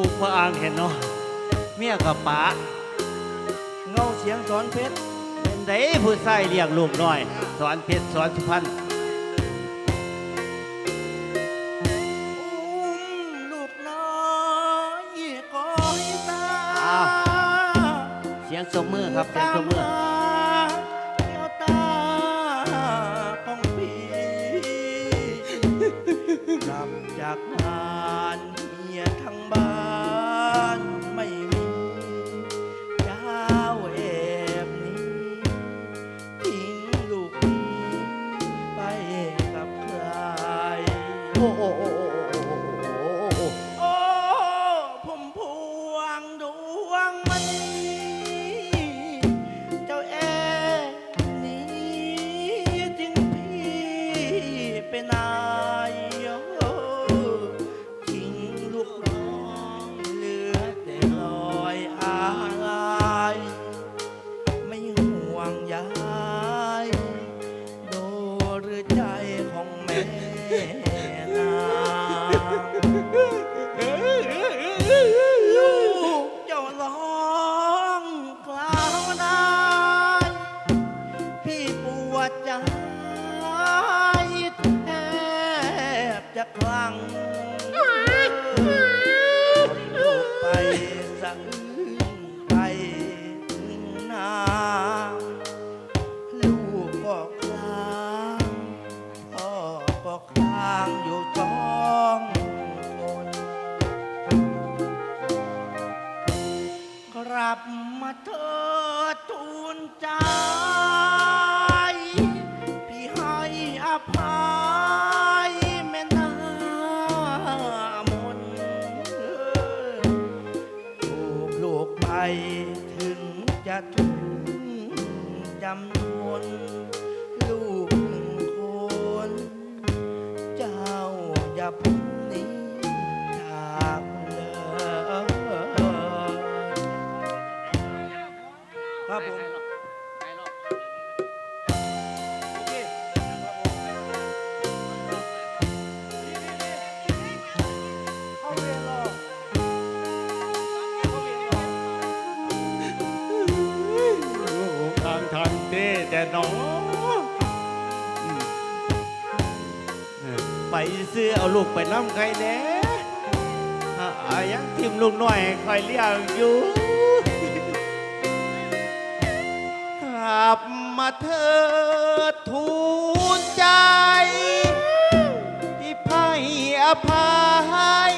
อุกพระอ่างเห็นเนาะเมียกับป๋าเงาเสียงสอนเพชรเป็นไดผู้ชายเลี้ยงลูกน้อย สอนเพชรสอนสุพรรณอุ้มลูกน้อยคอยตาเสียงสมมือครับเสียงสมมือเจ้าตาของพี่ก โอ้ สะ เต้แต่น้องไปซื้อเอาลูกไปน้ำใครแน่อายังทิมลูกหน้อยคอยเลี้ยงอยู่กลับมาเถิดทูลใจ ที่ให้อภัย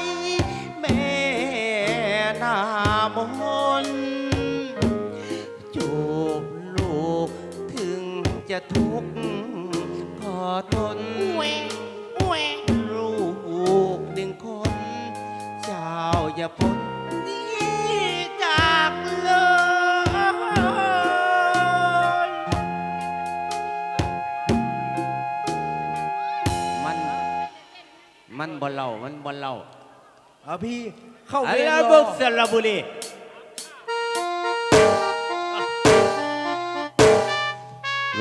แม่นาม จะทุกข์ขอทนลูกหนึ่งคน เจ้าอย่าพ้นหนี่จากเลยมัน มันบ่เล่ามันบ่เล่า เอาพี่ เข้าอะเรียนไรรบุอกสระบุรี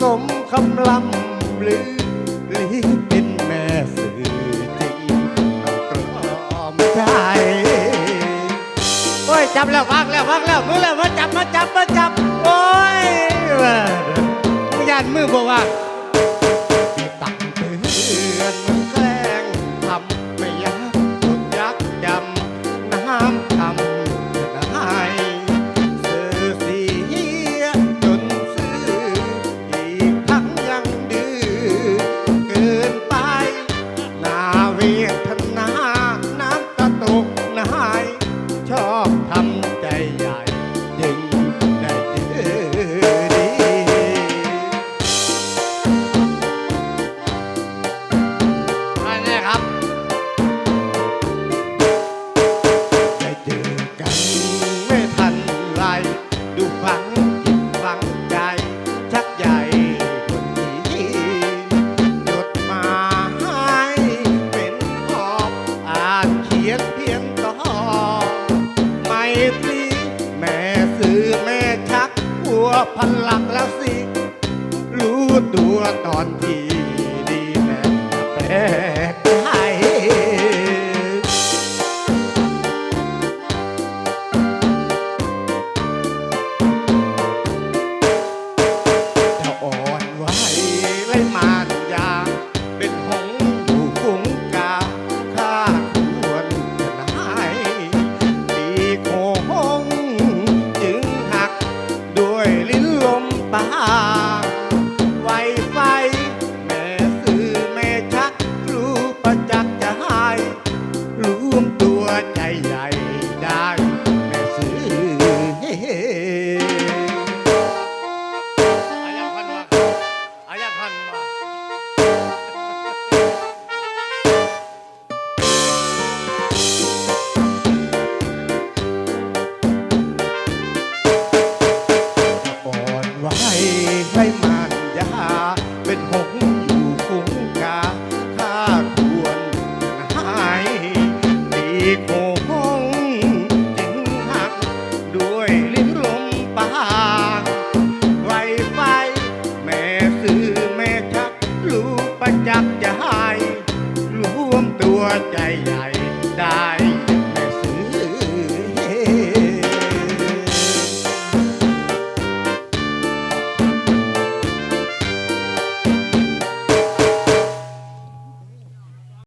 สมคำลำหรือหรือเป็นแม่สื่อจริงเราตรอมใจโอ้ยจับแล้วพักแล้วพักแล้วรู้แล้วมาจับมาจับมาจับ อบทำ พอบพลัง